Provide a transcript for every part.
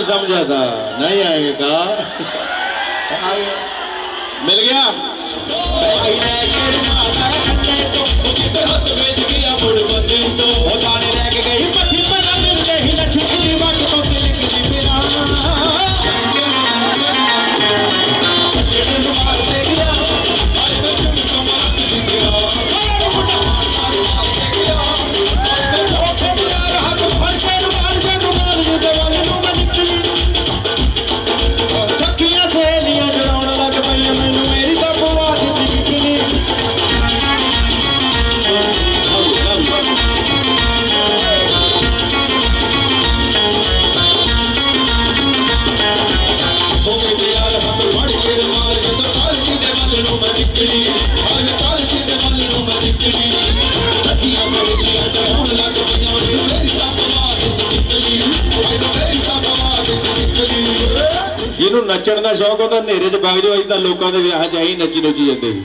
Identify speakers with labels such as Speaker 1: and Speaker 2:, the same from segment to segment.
Speaker 1: समझा था नहीं आएंगे कहा आ गया। मिल गया ਨੂੰ ਮੈਂ ਨਿਕਲੀ ਹਾਲ ਕਾਲਜੀ ਦੇ ਨੂੰ ਮੈਂ ਨਿਕਲੀ ਸੱਖੀਆਂ ਸਹੇਲੀਆਂ ਜੜਾਉਣ ਲੱਗ ਪਈਆਂ ਮੈਨੂੰ ਮੇਰੀ ਤਾਂ ਪਵਾ ਦਿੱਤੀ ਮੈਨੂੰ ਮੇਰੀ ਤਾਂ ਪਵਾ ਦਿੱਤੀ ਜਿਹਨੂੰ ਨੱਚਣ ਦਾ ਸ਼ੌਕ ਉਹਦਾ ਹਨੇਰੇ 'ਚ ਵਗ ਜਾਓ, ਅਸੀਂ ਤਾਂ ਲੋਕਾਂ ਦੇ ਵਿਆਹ 'ਚ ਐਂ ਨੱਚੀ ਨੁੱਚੀ ਜਾਂਦੇ ਸੀ।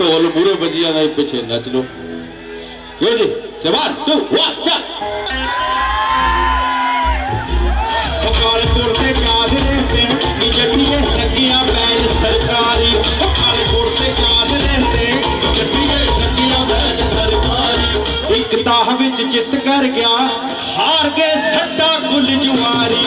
Speaker 1: ਢੋਲ ਮੂਰੇ ਵੱਜੀ ਜਾਂਦਾ ਪਿੱਛੇ ਨੱਚ ਲੋ ਕਿਉਂ ਜੀ? ਸਵਾਨ ਟੂ ਵਨ ਚੱਲ ਇੱਕ ਵਿੱਚ ਚਿੱਤ ਕਰ ਗਿਆ ਹਾਰ ਕੇ ਸੱਟਾ ਗੁੱਲ ਜੁਆਰੀ।